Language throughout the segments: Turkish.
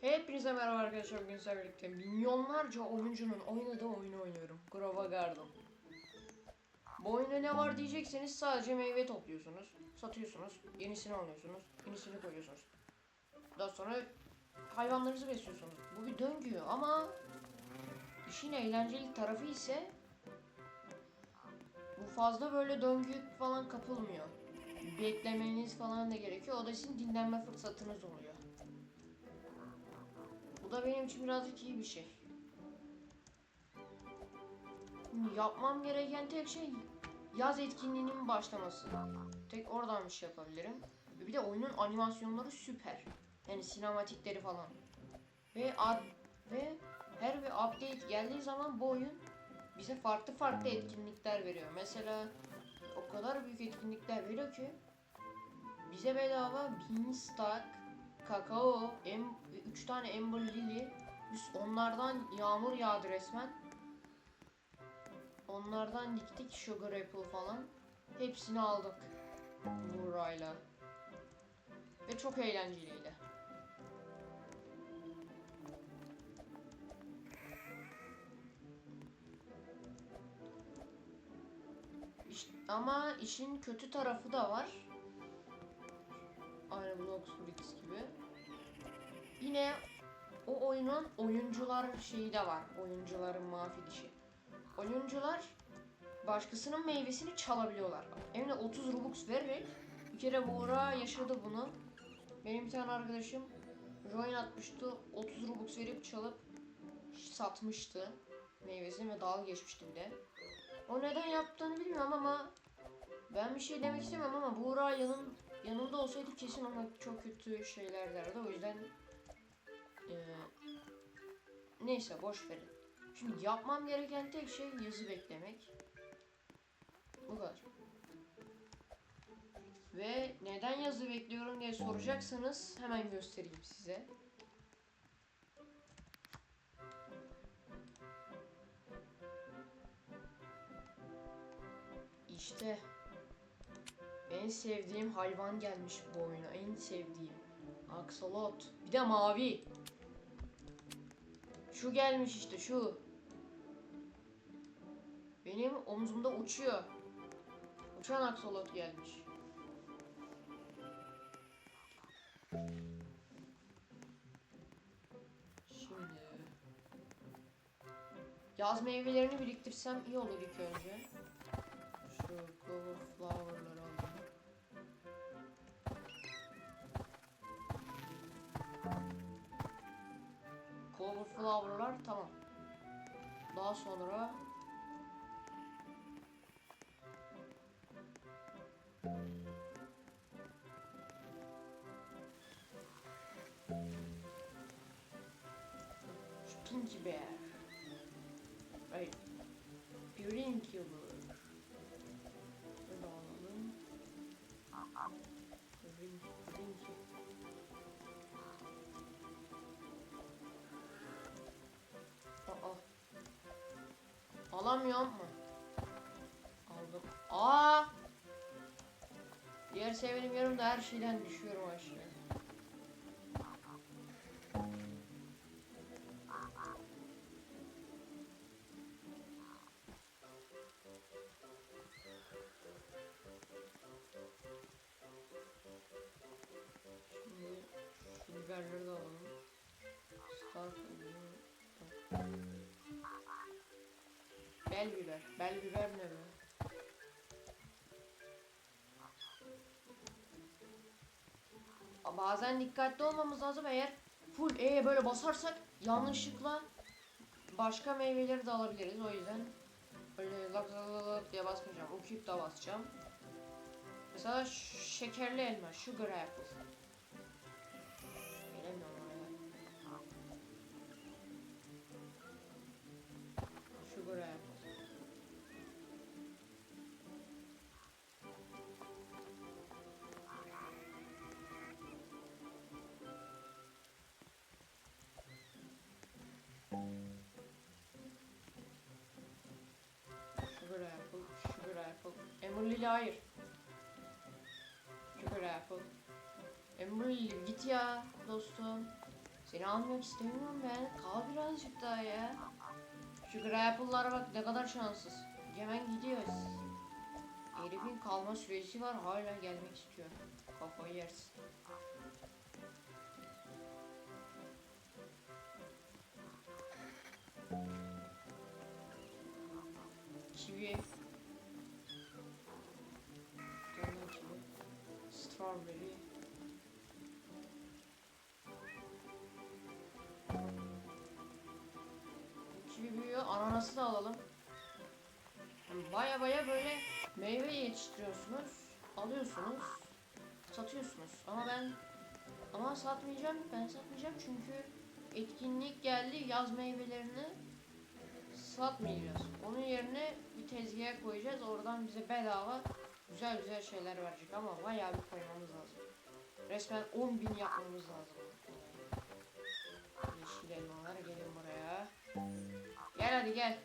Hepinize merhaba arkadaşlar bugün sizlerle birlikte milyonlarca oyuncunun oynadığı oyunu oynuyorum. Grova Garden. Bu oyunda ne var diyecekseniz sadece meyve topluyorsunuz Satıyorsunuz, yenisini alıyorsunuz, yenisini koyuyorsunuz. Daha sonra hayvanlarınızı besliyorsunuz. Bu bir döngü ama işin eğlenceli tarafı ise Bu fazla böyle döngü falan kapılmıyor. Beklemeniz falan da gerekiyor. O da sizin dinlenme fırsatınız oluyor bu da benim için birazcık iyi bir şey. Yapmam gereken tek şey yaz etkinliğinin başlaması. Tek oradan bir şey yapabilirim. Bir de oyunun animasyonları süper. Yani sinematikleri falan. Ve ad ve her bir update geldiği zaman bu oyun bize farklı farklı etkinlikler veriyor. Mesela o kadar büyük etkinlikler veriyor ki bize bedava Beanstalk, kakao, em, üç tane Ember Lily, biz onlardan yağmur yağdı resmen. Onlardan diktik Sugar Apple falan. Hepsini aldık burayla. Ve çok eğlenceliydi. Ama işin kötü tarafı da var. Aynı Blox Bricks gibi. Yine o oyunun oyuncular şeyi de var. Oyuncuların mafi dişi. Oyuncular başkasının meyvesini çalabiliyorlar. De 30 Robux vererek bir kere Buğra yaşadı bunu. Benim bir tane arkadaşım join atmıştı. 30 Robux verip çalıp satmıştı meyvesini ve dalga geçmişti bir de. O neden yaptığını bilmiyorum ama ben bir şey demek istemiyorum ama Buğra yanım, yanımda olsaydı kesin ona çok kötü şeyler derdi. O yüzden eee, neyse boş verin. Şimdi yapmam gereken tek şey yazı beklemek. Bu kadar. Ve neden yazı bekliyorum diye soracaksanız hemen göstereyim size. İşte en sevdiğim hayvan gelmiş bu oyuna. En sevdiğim. Axolot. Bir de mavi. Şu gelmiş işte şu. Benim omzumda uçuyor. Uçan aksolot gelmiş. Şimdi yaz meyvelerini biriktirsem iyi olur ilk önce. Şu flower'ları alalım. Flower'lar tamam. Daha sonra Stinky Bear. Right. Green Killer. Bunu alalım. Alamıyor mu? Aldım. Aa! Diğer sevenim yarım da her şeyden düşüyorum aşağı. Şimdi şu biberleri de alalım. Start Bel biber. Bel biber ne be? Bazen dikkatli olmamız lazım eğer full E'ye böyle basarsak yanlışlıkla başka meyveleri de alabiliriz o yüzden böyle lak lak lak diye basmayacağım. Okuyup da basacağım. Mesela şekerli elma, sugar apple. Emily hayır. Sugar apple. Emily git ya dostum. Seni almak istemiyorum ben. Kal birazcık daha ya. Şu grapple'lara bak ne kadar şanssız. Hemen gidiyoruz. Herifin kalma süresi var hala gelmek istiyor. Kafayı yersin. Kiwi. Strawberry. Bu Kiwi büyüyor. Ananası da alalım. Baya baya böyle meyve yetiştiriyorsunuz. Alıyorsunuz. Satıyorsunuz. Ama ben ama satmayacağım. Ben satmayacağım çünkü etkinlik geldi. Yaz meyvelerini satmayacağız. Onun yerine bir tezgaha koyacağız. Oradan bize bedava güzel güzel şeyler verecek ama bayağı bir koymamız lazım. Resmen 10 bin yapmamız lazım. Yeşil elmalar gelin buraya. Gel hadi gel.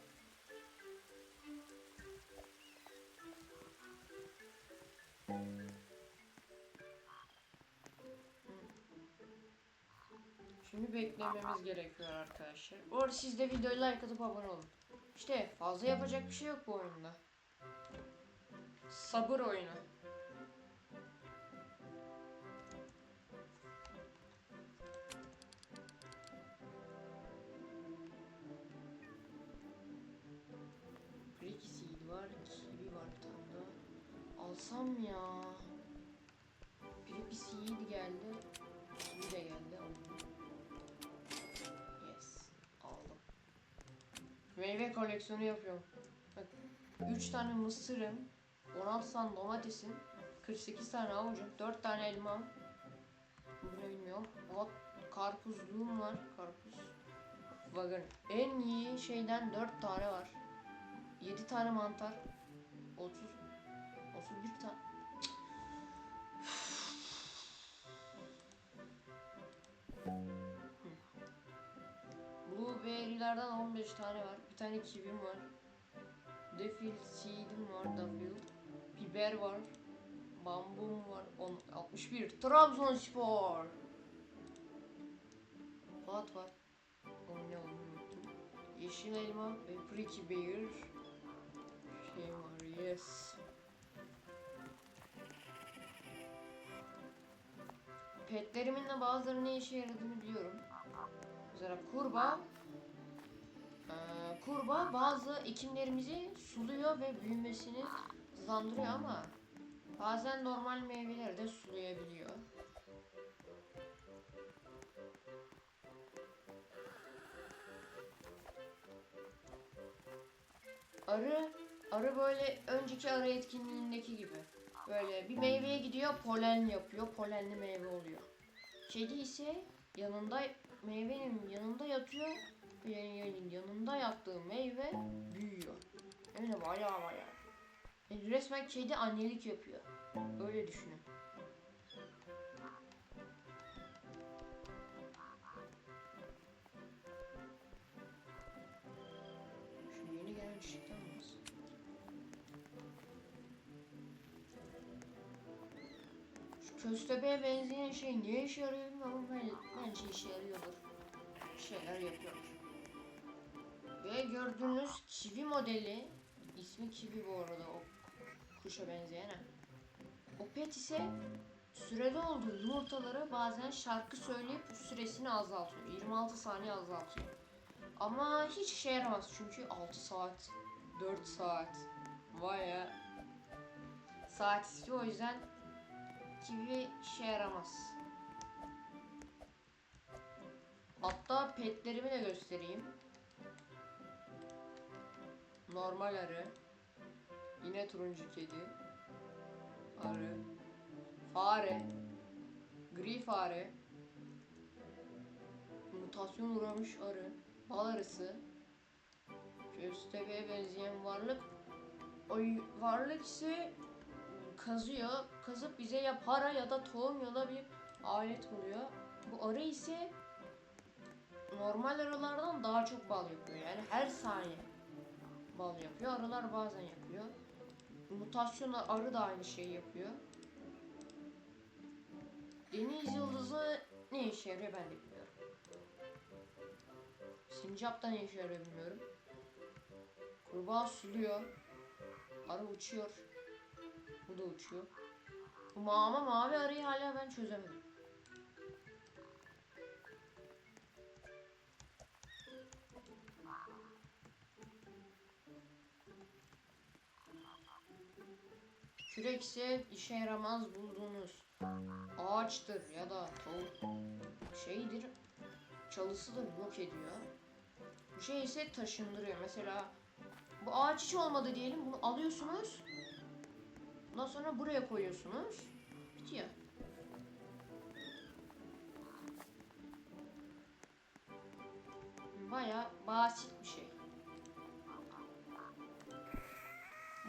Şimdi beklememiz gerekiyor arkadaşlar. Bu arada siz de videoyu like atıp abone olun. İşte fazla yapacak bir şey yok bu oyunda. Sabır oyunu. Brick seed var, kiwi var bir tane daha. Alsam ya. Brick seed geldi. Kiwi de geldi. Yes. Aldım. Meyve koleksiyonu yapıyorum. Bak 3 tane mısırım, 16 tane domatesim, 48 tane avucum, 4 tane elmam. Bu ne bilmiyorum. Ama karpuzluğum var. Karpuz. Bakın en iyi şeyden 4 tane var. 7 tane mantar. 30 31 tane. Blueberry'lerden 15 tane var. Bir tane kivim var. Defil seed'im var. Defil. Biber var. Bambum var. 10, 61. Trabzonspor. Fuat var. O ne onu unuttum. Yeşil elma ve Pricky Bear. Şey var. Yes. Petlerimin de bazıları ne işe yaradığını biliyorum. Mesela kurbağa kurbağa bazı ekimlerimizi suluyor ve büyümesini hızlandırıyor ama bazen normal meyveleri de sulayabiliyor. Arı, arı böyle önceki arı etkinliğindeki gibi. Böyle bir meyveye gidiyor, polen yapıyor, polenli meyve oluyor. Kedi ise yanında meyvenin yanında yatıyor. Yanında yattığı meyve büyüyor. Yani baya baya. Yani resmen kedi annelik yapıyor. Öyle düşünün. Şu yeni gelen çiçekten alsın? Şu köstebeğe benzeyen şey niye işe yarıyor bilmiyorum ama ben, bence işe yarıyordur. Bir şeyler yapıyor. Ve gördüğünüz kivi modeli, ismi kivi bu arada o kuşa benzeyen. ha. O pet ise sürede olduğu yumurtaları bazen şarkı söyleyip süresini azaltıyor. 26 saniye azaltıyor. Ama hiç işe yaramaz çünkü 6 saat, 4 saat, baya saat istiyor o yüzden kivi işe yaramaz. Hatta petlerimi de göstereyim. Normal arı. Yine turuncu kedi. Arı. Fare. Gri fare. Mutasyon uğramış arı. Bal arısı. Köstebeğe benzeyen varlık. O varlık ise kazıyor. Kazıp bize ya para ya da tohum ya da bir alet buluyor. Bu arı ise normal arılardan daha çok bal yapıyor. Yani her saniye bal yapıyor. Arılar bazen yapıyor. Mutasyon arı da aynı şeyi yapıyor. Deniz yıldızı ne işe yarıyor ben de bilmiyorum. Sincap da ne işe yarıyor bilmiyorum. Kurbağa suluyor. Arı uçuyor. Bu da uçuyor. Bu ma- ama mavi arıyı hala ben çözemedim. Kürek ise işe yaramaz bulduğunuz ağaçtır ya da tavuk şeydir çalısıdır yok ediyor. Bu şey ise taşındırıyor. Mesela bu ağaç hiç olmadı diyelim bunu alıyorsunuz. Ondan sonra buraya koyuyorsunuz. Bitiyor. Baya basit bir şey.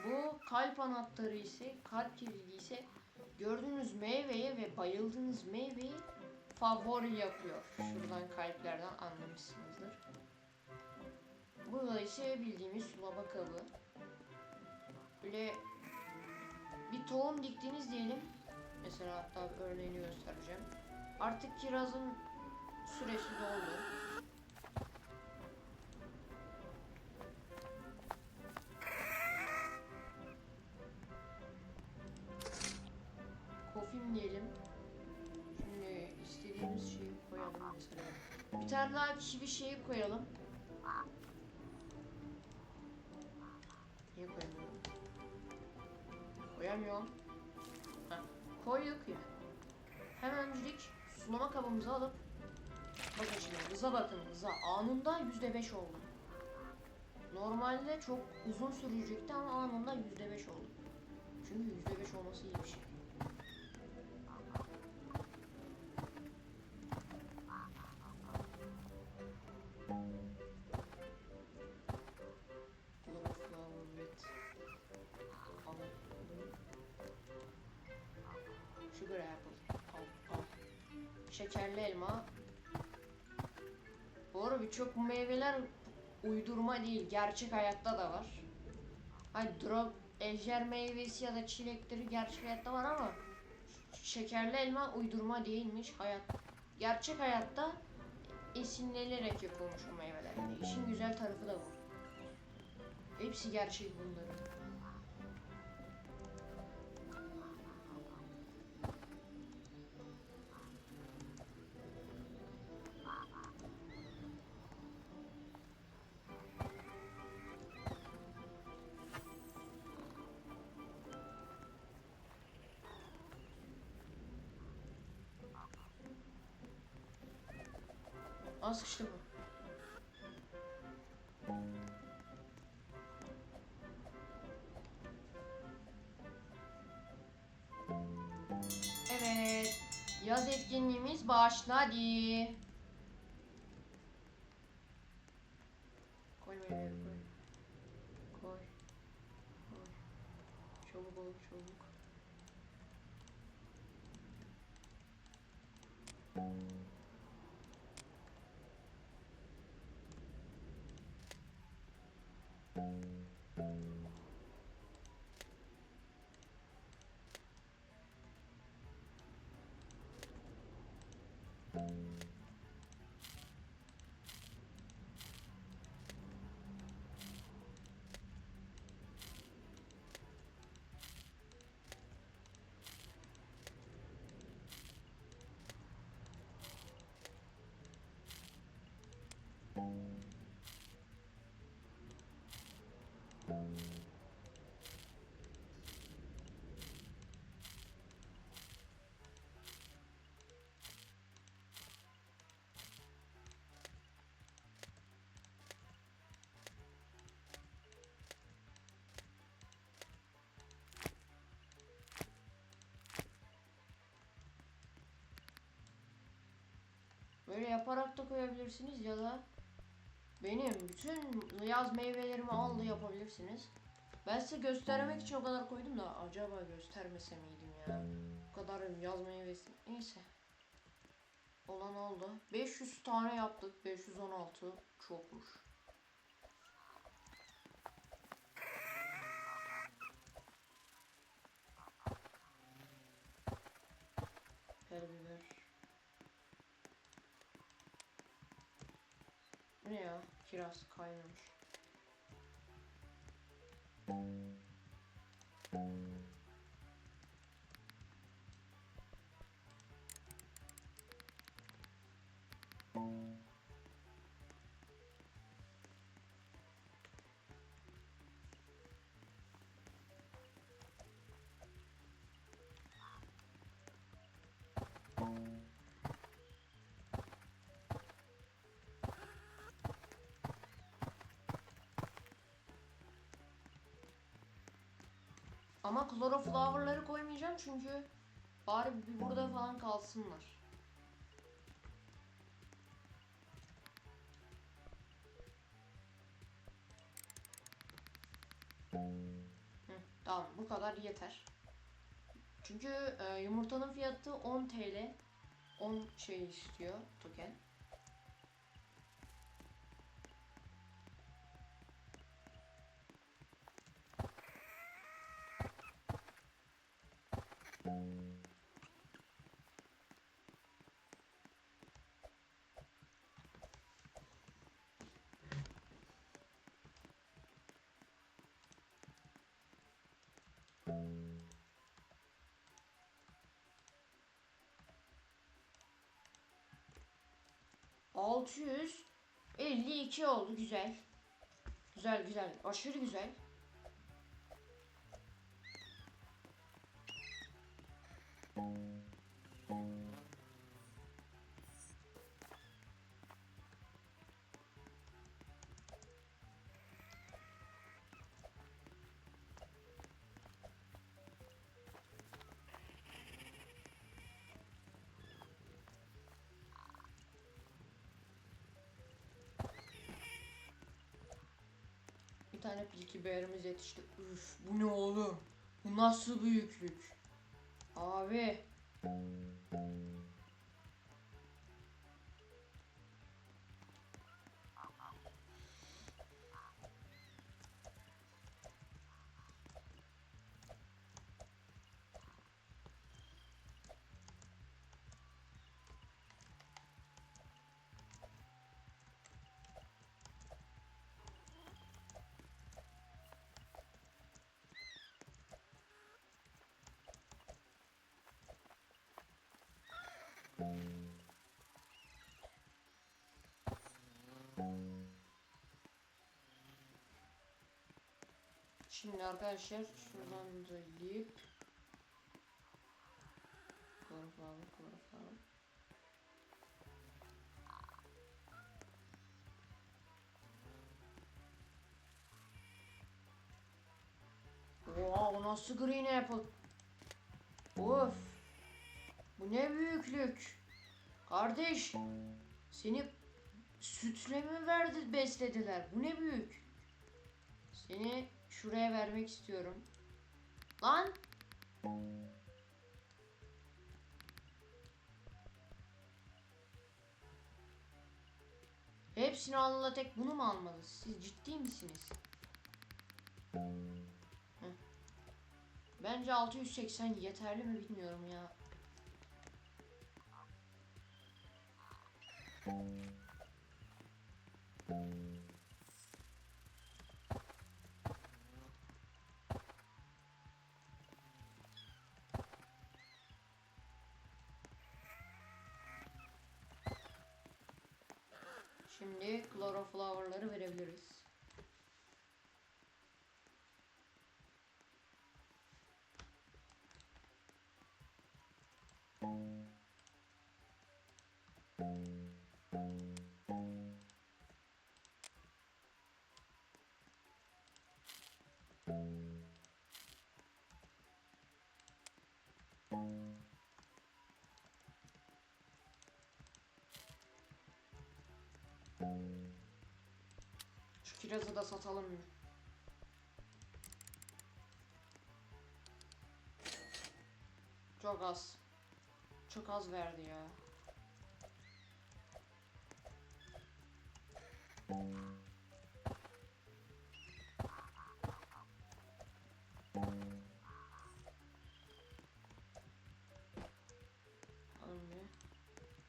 Bu kalp anahtarı ise kalp kilidi ise gördüğünüz meyveye ve bayıldığınız meyveyi favori yapıyor. Şuradan kalplerden anlamışsınızdır. Bu da ise bildiğimiz sulama kabı. Böyle bir tohum diktiniz diyelim. Mesela hatta örneğini göstereceğim. Artık kirazın süresi doldu. Bir daha kivi şeyi koyalım. Niye koyamıyorum? Koyamıyorum. Ha, koyduk ya. Hemencik sulama kabımızı alıp bakın şimdi hıza bakın hıza anında yüzde beş oldu. Normalde çok uzun sürecekti ama anında yüzde beş oldu. Çünkü yüzde beş olması iyi bir şey. Elma. Bu arada birçok meyveler uydurma değil, gerçek hayatta da var. Hayır, drop, ejder meyvesi ya da çilekleri gerçek hayatta var ama şekerli elma uydurma değilmiş. Hayat, gerçek hayatta esinlenerek yapılmış bu meyveler. Yani işin güzel tarafı da bu. Hepsi gerçek bunların. Az sıkıştı bu. Evet. Yaz etkinliğimiz başladı. Koy meyveleri koy. Koy. Koy. Çabuk ol çabuk. you Böyle yaparak da koyabilirsiniz ya da benim bütün yaz meyvelerimi al da yapabilirsiniz. Ben size göstermek için o kadar koydum da acaba göstermese miydim ya? Bu kadar yaz meyvesi. Neyse. Olan oldu. 500 tane yaptık. 516 çokmuş. Karabiber. Bu ne ya? Kiraz kaynamış. Ama chloroflower'ları koymayacağım çünkü bari bir burada falan kalsınlar. Hı, tamam bu kadar yeter. Çünkü e, yumurtanın fiyatı 10 TL. 10 şey istiyor token. Altı yüz elli iki oldu güzel. Güzel güzel aşırı güzel. Bir pilki bearimiz yetişti. Üf bu ne oğlum? Bu nasıl büyüklük? Abi. Şimdi arkadaşlar şuradan da lip Kloroflalı kloroflalı Oha o nasıl green apple? Of Bu ne büyüklük Kardeş Seni sütle mi verdi beslediler bu ne büyük Seni şuraya vermek istiyorum. Lan! Hepsini alnına tek bunu mu almalı? Siz ciddi misiniz? Heh. Bence 680 yeterli mi bilmiyorum ya. Şimdi chloroflower'ları verebiliriz. Kirazı da satalım mı? Çok az. Çok az verdi ya.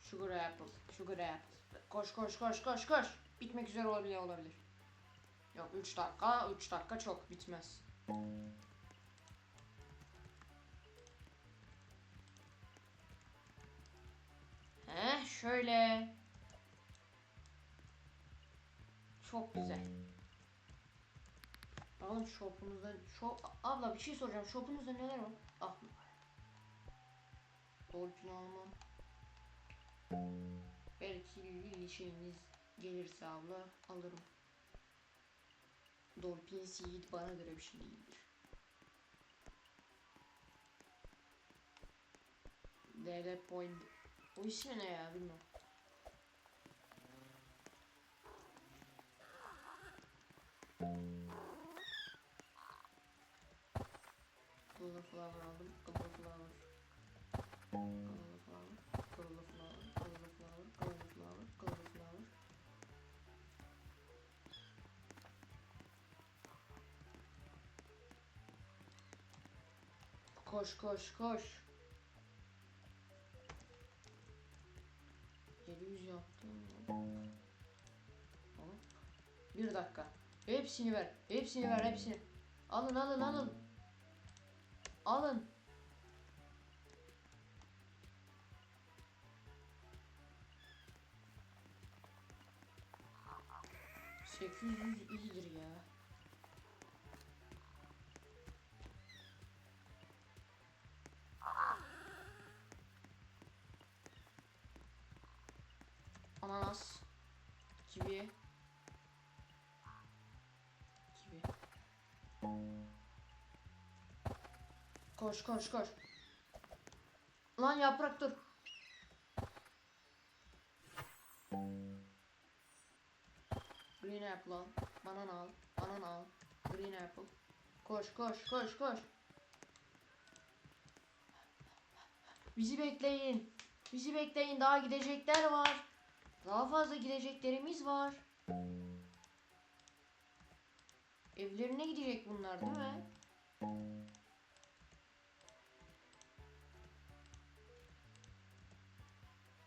Sugar apple, sugar apple. Koş koş koş koş koş. bitmek üzere olabilir olabilir. Yok 3 dakika 3 dakika çok bitmez. Heh şöyle. Çok güzel. Bakalım shop'unuzda shop abla bir şey soracağım. Shop'unuzda neler var? Ah. Dolphin almam. Belki bir şeyiniz gelirse abla alırım. Dolphin Seed bana göre bir şey değildir. DD Point. O ismi ne ya bilmiyorum. Golden Flower aldım. Golden Flower. Golden Koş koş koş. 700 yaptım. Bir dakika. Hepsini ver. Hepsini ver. Hepsini. Alın alın alın. Alın. Sekiz yüz iyidir Ananas. Kivi. Kivi. Koş koş koş. Lan yaprak dur. Green apple al. Banana al. Banana al. Green apple. Koş koş koş koş. Bizi bekleyin. Bizi bekleyin. Daha gidecekler var. Daha fazla gideceklerimiz var. Evlerine gidecek bunlar değil mi?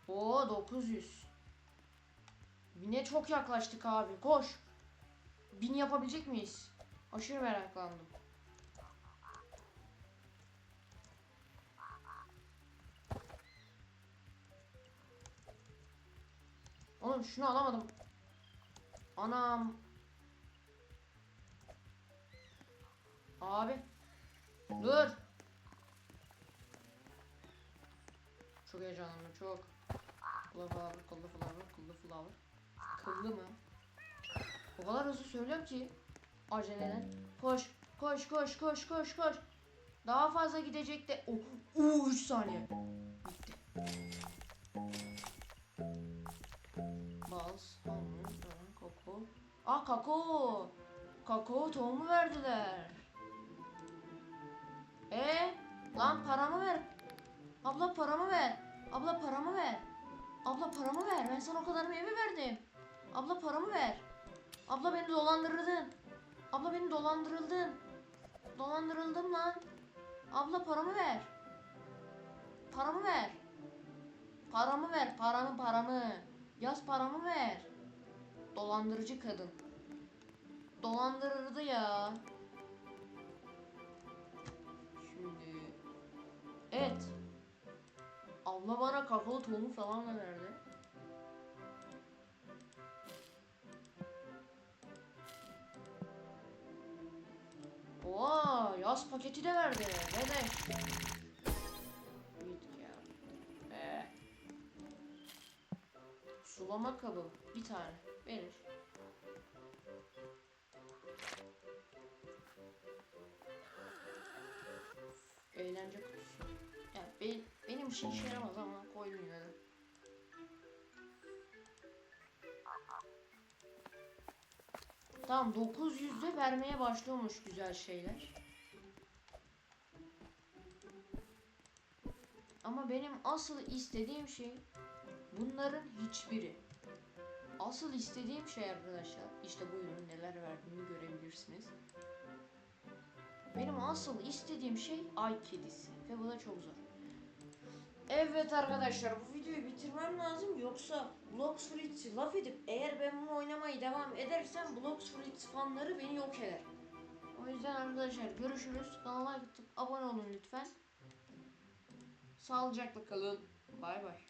Oo 900. Bine çok yaklaştık abi. Koş. Bin yapabilecek miyiz? Aşırı meraklandım. Oğlum şunu alamadım. Anam. Abi. Dur. Çok heyecanlandım çok. Kıllı flower, kıllı flower, kıllı flower. Kıllı mı? O kadar hızlı söylüyorum ki. Aceleden. Koş, koş, koş, koş, koş, koş. Daha fazla gidecek de. Oh, oh 3 saniye. Bitti. Bal, almond, lemon, kakao. Aa kakao. Kakao tohumu verdiler. E lan paramı ver. Abla paramı ver. Abla paramı ver. Abla paramı ver. Ben sana o kadar meyve verdim. Abla paramı ver. Abla beni dolandırdın. Abla beni dolandırıldın. Dolandırıldım lan. Abla paramı ver. Paramı ver. Paramı ver. Paramı paramı. Yaz paramı ver. Dolandırıcı kadın. Dolandırırdı ya. Şimdi. Evet. Abla bana kakao tohumu falan da verdi. Oo, yaz paketi de verdi. Ne de? Sulama kabı. Bir tane. Verir. Eğlence kutusu. Yani benim, benim için işe yaramaz ama koydum yine de. Tamam 900'de vermeye başlıyormuş güzel şeyler. Ama benim asıl istediğim şey bunların hiçbiri. Asıl istediğim şey arkadaşlar işte buyurun neler verdiğimi görebilirsiniz. Benim asıl istediğim şey ay kedisi ve bu da çok zor. Evet arkadaşlar bu video videoyu bitirmem lazım yoksa Blox Fritz'i laf edip eğer ben bunu oynamaya devam edersem Blox Fritz fanları beni yok eder. O yüzden arkadaşlar görüşürüz. Kanala atıp abone olun lütfen. Sağlıcakla kalın. Bay bay.